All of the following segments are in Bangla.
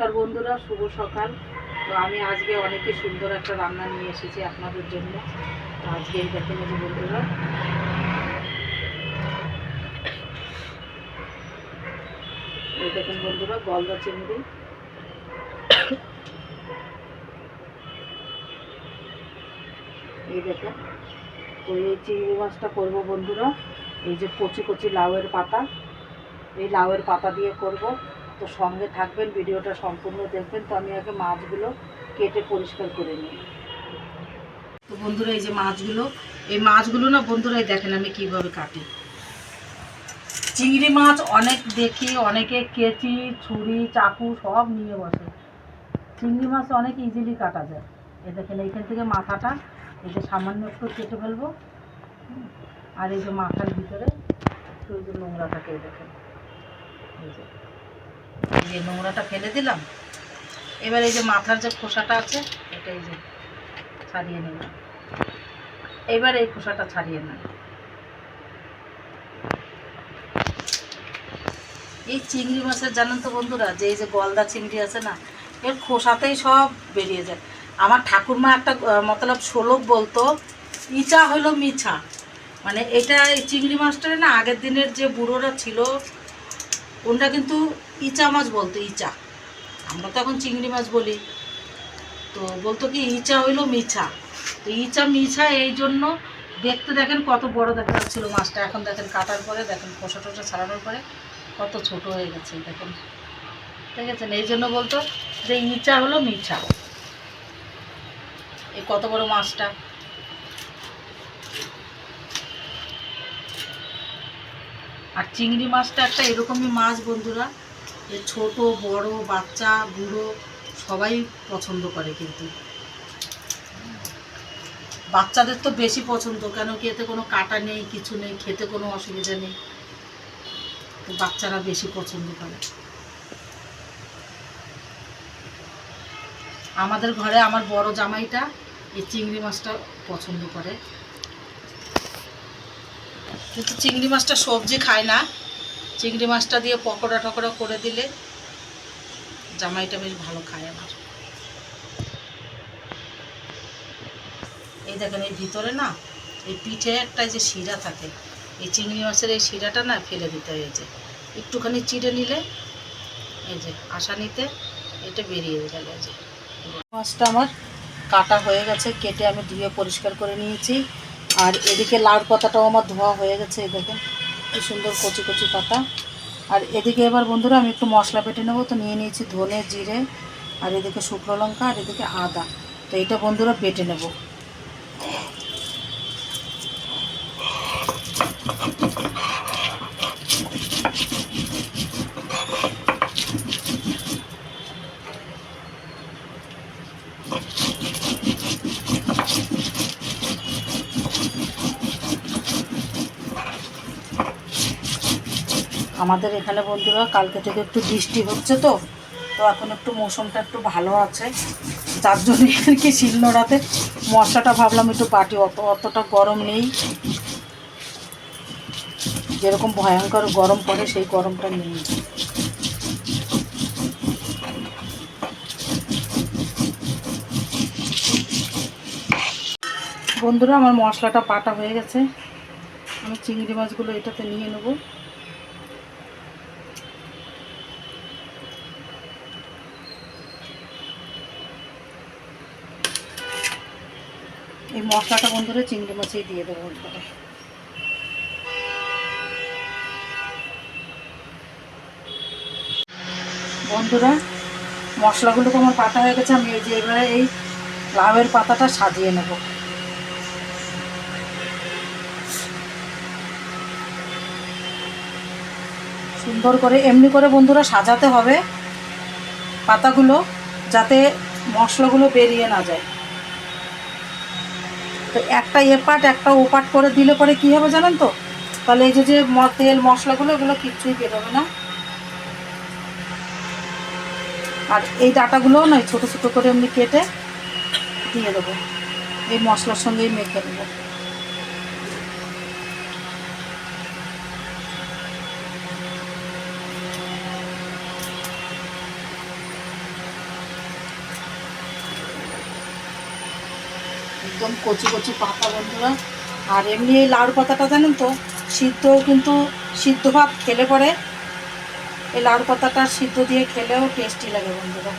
নমস্কার বন্ধুরা, শুভ সকাল। তো আমি আজকে অনেকে সুন্দর একটা রান্না নিয়ে এসেছি আপনাদের জন্য। আজকে দেখেন এই বন্ধুরা। এই দেখেন বন্ধুরা, গলদা চিংড়ি। এই দেখেন, তো এই চিংড়ি মাছটা করব বন্ধুরা। এই যে কচি কচি লাউয়ের পাতা। এই লাউয়ের পাতা দিয়ে করব। তো সঙ্গে থাকবেন, ভিডিওটা সম্পূর্ণ দেখবেন। তো আমি আগে মাছগুলো কেটে পরিষ্কার করে নিই। তো বন্ধুরা, এই যে মাছগুলো, এই মাছগুলো না বন্ধুরা দেখেন আমি কীভাবে কাটি। চিংড়ি মাছ অনেক দেখি, অনেকে কেচি, ছুরি, চাকু সব নিয়ে বসে। চিংড়ি মাছ অনেক ইজিলি কাটা যায়। এই দেখেন, এইখান থেকে মাথাটা, এই যে সামান্য একটু কেটে ফেলব। আর এই যে মাথার ভিতরে নোংরা থাকে এই দেখেন। এই যে। যে নোংরাটা ফেলে দিলাম। এবার এই যে মাথার যে খোসাটা আছে, এটা এই যে ছাড়িয়ে নিলাম। এবার এই খোসাটা ছাড়িয়ে নেব এই চিংড়ি মাছের, জানেন তো বন্ধুরা, যে এই যে গলদা চিংড়ি আছে না, এর খোসাতেই সব বেরিয়ে যায়। আমার ঠাকুরমা একটা মতলব শোলক বলতো, ইচা হলো মিছা। মানে এটা এই চিংড়ি মাছটা না আগের দিনের যে বুড়োরা ছিল ওনটা কিন্তু ইচা মাছ বলতো, ইচা। আমরা তো এখন চিংড়ি মাছ বলি। তো বলতো কি, ইচা হইল মিছা। তো ইচা মিছা এই জন্য দেখতে দেখেন কত বড় দেখা যাচ্ছিল মাছটা। এখন দেখেন কাটার পরে, দেখেন খোসা টোসা ছাড়ানোর পরে কত ছোট হয়ে গেছে, দেখেন। ঠিক আছে, এই জন্য বলতো যে ইচা হলো মিছা। এই কত বড় মাছটা? আর চিংড়ি মাছটা একটা এরকমই মাছ বন্ধুরা। যে ছোট, বড়, বাচ্চা, বুড়ো সবাই পছন্দ করে কিন্তু। বাচ্চাদের তো বেশি পছন্দ, কেন কি এতে কোনো কাটা নেই, কিছু নেই, খেতে কোনো অসুবিধা নেই। তো বাচ্চারা বেশি পছন্দ করে। আমাদের ঘরে আমার বড় জামাইটা এই চিংড়ি মাছটা পছন্দ করে। কিন্তু চিংড়ি মাছটা সবজি খায় না। চিংড়ি মাছটা দিয়ে পকোড়া টকোড়া করে দিলে জামাইটা বেশ ভালো খায় আমার। এই দেখেন এই ভিতরে না, এই পিঠে একটা যে শিরা থাকে, এই চিংড়ি মাছের এই শিরাটা না ফেলে দিতে হয় যে। একটুখানি চিড়ে নিলে এই যে আশা নিতে এটা বেরিয়ে গেল যে। মাছটা আমার কাটা হয়ে গেছে, কেটে আমি ধুয়ে পরিষ্কার করে নিয়েছি। আর এদিকে লাউ পাতাটাও আমার ধোয়া হয়ে গেছে, এই দেখেন, কি সুন্দর কচি কচি পাতা। আর এদিকে এবার বন্ধুরা আমি একটু মশলা বেটে নেব, তো নিয়ে নিয়েছি ধনে, জিরে, আর এদিকে শুকনো লঙ্কা, আর এদিকে আদা। তো এটা বন্ধুরা বেটে নেব। আমাদের এখানে বন্ধুরা, কালকে থেকে একটু বৃষ্টি হচ্ছে তো তো এখন একটু মৌসুমটা একটু ভালো আছে। যার জন্য আর কি শিলনোড়াতে মশলাটা ভাবলাম একটু পাটি, অত, অতটা গরম নেই। যেরকম ভয়ঙ্কর গরম পড়ে, সেই গরমটা নেই। বন্ধুরা, আমার মশলাটা পাটা হয়ে গেছে। আমি চিংড়ি মাছগুলো এটাতে নিয়ে নেব। এই মশলাটা বন্ধুরা চিংড়ি মাছেই দিয়ে দেবো বন্ধুরা। মশলাগুলো তো আমার পাতা হয়ে গেছে, আমি এই যে এবারে এই লাউয়ের পাতাটা সাজিয়ে নেব। সুন্দর করে, এমনি করে বন্ধুরা সাজাতে হবে পাতাগুলো, যাতে মশলাগুলো বেরিয়ে না যায়। তো একটা এপাট, একটা ওপাট করে দিলে পরে কী হবে জানেন তো? তাহলে এই যে যে তেল, মশলাগুলো, এগুলো কিচ্ছুই বেরোবে না। আর এই ডাটাগুলোও নয়, ছোটো ছোটো করে এমনি কেটে দিয়ে দেবো। এই মশলার সঙ্গেই মেখে নেব। একদম কচি কচি পাতা বন্ধুরা। আর এমনি এই লাউর পাতাটা জানেন তো সিদ্ধ কিন্তু সিদ্ধ ভাত খেলে পরে। এই লাউর পাতাটা সিদ্ধ দিয়ে খেলেও টেস্টি লাগে বন্ধুরা।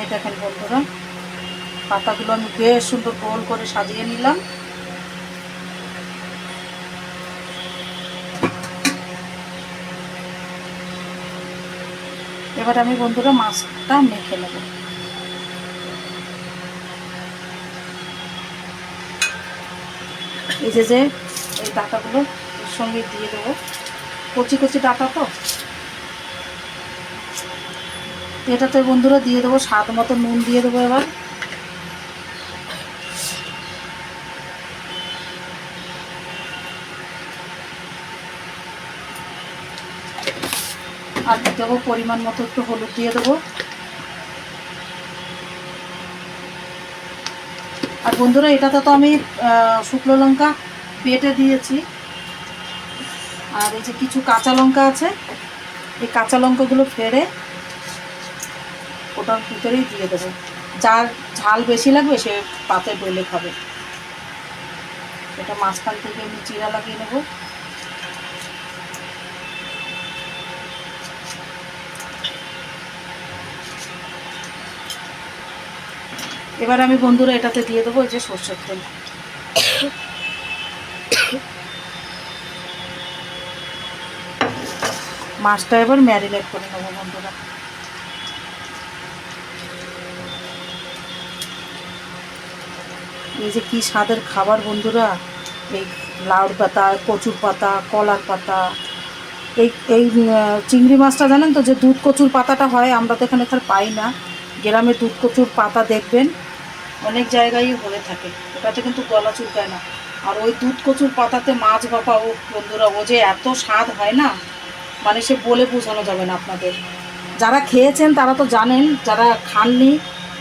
এই দেখেন বন্ধুরা, পাতাগুলো আমি বেশ সুন্দর গোল করে সাজিয়ে নিলাম। এবার আমি বন্ধুরা মাছটা মেখে নেব। এই যে যে এই ডাটাগুলো এর সঙ্গে দিয়ে দেবো। কচি কচি ডাটা তো? এটাতে বন্ধুরা দিয়ে দেবো, স্বাদ মতো নুন দিয়ে দেবো এবার আর দেবো, পরিমাণ মতো একটু হলুদ দিয়ে দেবো। আর বন্ধুরা, এটাতে তো আমি শুকনো লঙ্কা বেটে দিয়েছি। আর এই যে কিছু কাঁচা লঙ্কা আছে, এই কাঁচা লঙ্কাগুলো ফেড়ে ওটার ভিতরেই দিয়ে দেবো। যার ঝাল বেশি লাগবে, সে পাতে ডলে খাবে। এটা মাঝখান থেকে আমি চিরা লাগিয়ে নেব। এবার আমি বন্ধুরা এটাতে দিয়ে দেবো যে সর্ষের তেল। মাছটা এবার ম্যারিনেট করে নেব বন্ধুরা। এই যে কি স্বাদের খাবার বন্ধুরা, এই লাউর পাতা, কচুর পাতা, কলার পাতা। এই এই চিংড়ি মাছটা জানেন তো, যে দুধ কচুর পাতাটা হয়, আমরা তো এখানে এখানে পাই না। গ্রামে দুধ কচুর পাতা দেখবেন অনেক জায়গায় হয়ে থাকে। ওটাতে কিন্তু গলা চুলকায় না। আর ওই দুধ কচুর পাতাতে মাছ বাপা ও বন্ধুরা, ও যে এত স্বাদ হয় না মানে সে বলে বোঝানো যাবে না আপনাদের। যারা খেয়েছেন তারা তো জানেন, যারা খাননি,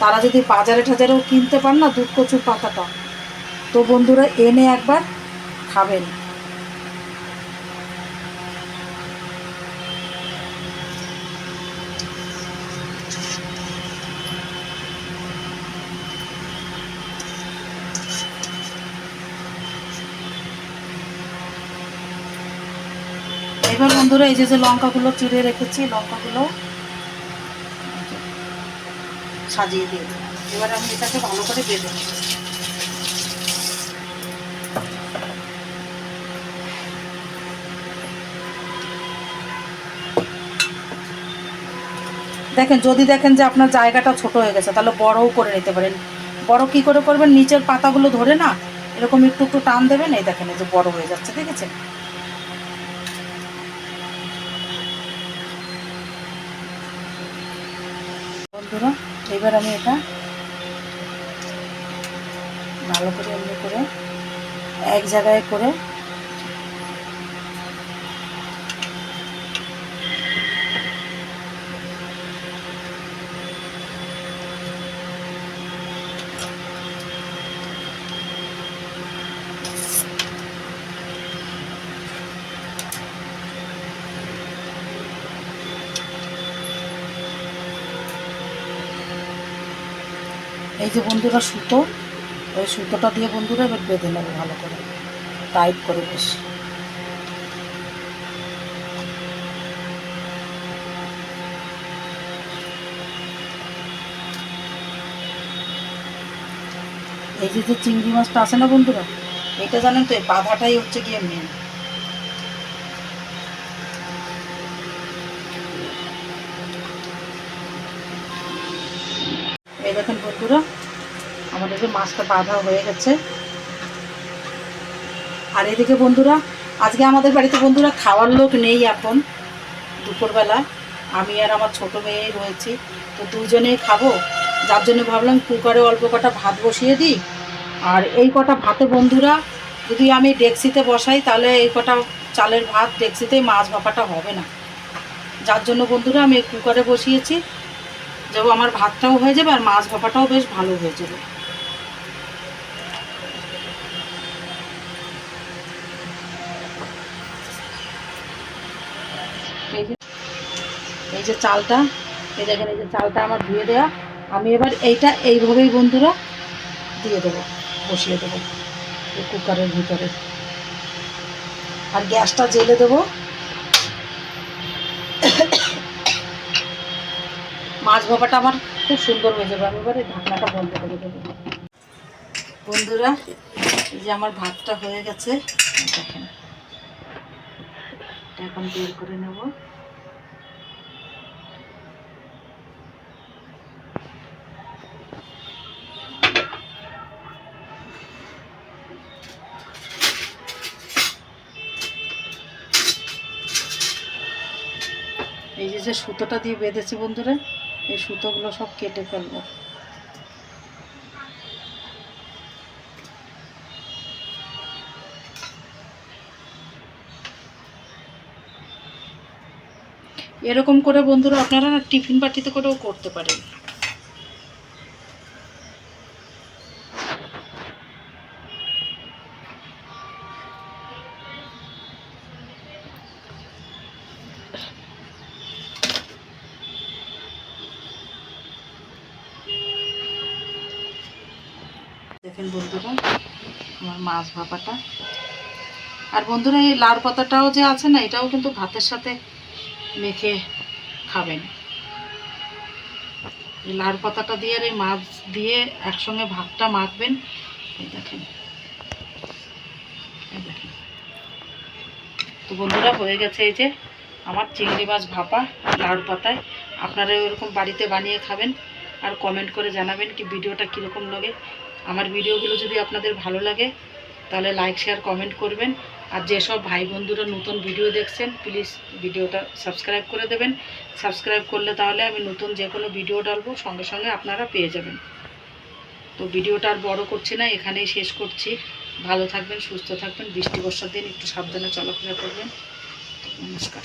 তারা যদি বাজারে টাজারেও কিনতে পান না দুধ কচুর পাতাটা, তো বন্ধুরা এনে একবার খাবেন। এবার বন্ধুরা এই যে যে লঙ্কাগুলো চিড়ে রেখেছি, লঙ্কাগুলো সাজিয়ে দিয়ে। এবার আমি এটাকে ভালো করে বেঁধে দেখেন, যদি দেখেন যে আপনার জায়গাটা ছোট হয়ে গেছে, তাহলে বড়ও করে নিতে পারেন। বড় কি করে করবেন? নিচের পাতাগুলো ধরে না, এরকম একটু একটু টান দেবেন, এই দেখেন এই যে বড় হয়ে যাচ্ছে, দেখেছেন? বন্ধুরা এবার আমি এটা ভালো করে এমনি করে এক জায়গায় করে এই যে বন্ধুরা সুতো ওই সুতোটা দিয়ে বন্ধুরা এবার বেঁধে নেবে ভালো করে। টাইট করে বেশ। এই যে যে চিংড়ি মাছটা আছে না বন্ধুরা, এটা জানেন তো, এই বাধাটাই হচ্ছে গিয়ে মেন দেখেন বন্ধুরা আমাদের মাছটা বাঁধা হয়ে গেছে। আর এদিকে বন্ধুরা, আজকে আমাদের বাড়িতে বন্ধুরা খাওয়ার লোক নেই এখন, দুপুরবেলা। আমি আর আমার ছোট মেয়ে রয়েছি, তো দুজনেই খাব। যার জন্য ভাবলাম কুকারে অল্প কটা ভাত বসিয়ে দিই। আর এই কটা ভাতে বন্ধুরা, যদি আমি ডেক্সিতে বসাই, তাহলে এই কটা চালের ভাত ডেক্সিতেই মাছ ভাপাটা হবে না। যার জন্য বন্ধুরা আমি কুকারে বসিয়েছি। যে আমার ভাতটাও হয়ে যাবে আর মাছ ভাপাটাও বেশ ভালো হয়ে যাবে। এই যে চালটা, এই দেখেন, এই যে চালটা আমার ধুয়ে দেওয়া আমি এবার এইটা এইভাবেই বন্ধুরা দিয়ে দেবো, বসিয়ে দেবো কুকারের ভিতরে। আর গ্যাসটা জেলে দেবো। মাছ ভাপাটা আমার খুব সুন্দর হয়ে যাবে। আমি এবারে ঢাকনাটা বন্ধ করে দেবো। বন্ধুরা, এই যে আমার ভাতটা হয়ে গেছে, দেখেন। এখন বের করে নেব। এই যে যে সুতোটা দিয়ে বেঁধেছি বন্ধুরা এই সুতোগুলো সব কেটে ফেলব। এরকম করে বন্ধুরা আপনারা টিফিন বাটিতে করেও করতে পারেন। দেখেন বন্ধুরা আমার মাছ ভাপাটা। আর বন্ধুরা, এই লার পাতাটাও যে আছে না, এটাও কিন্তু ভাতের সাথে মেখে খাবেন। এই লার পাতাটা দিয়ে আর এই মাছ দিয়ে একসঙ্গে ভাতটা মাখবেন। এই দেখেন। তো বন্ধুরা, হয়ে গেছে এই যে আমার চিংড়ি মাছ ভাপা লাউ পাতায়। আপনারা ওরকম বাড়িতে বানিয়ে খাবেন আর কমেন্ট করে জানাবেন কি ভিডিওটা কীরকম লাগে। আমার ভিডিওগুলো যদি আপনাদের ভালো লাগে, তাহলে লাইক শেয়ার কমেন্ট করবেন। আর যেসব ভাই বন্ধুরা নতুন ভিডিও দেখছেন প্লিজ ভিডিওটা সাবস্ক্রাইব করে দেবেন। সাবস্ক্রাইব করলে তাহলে আমি নতুন যে কোনো ভিডিও ডালবো, সঙ্গে সঙ্গে আপনারা পেয়ে যাবেন। তো ভিডিওটা আর বড় করছি না, এখানেই শেষ করছি। ভালো থাকবেন, সুস্থ থাকবেন, বৃষ্টি, বর্ষার দিন একটু সাবধানে চলাফেরা করবেন। নমস্কার।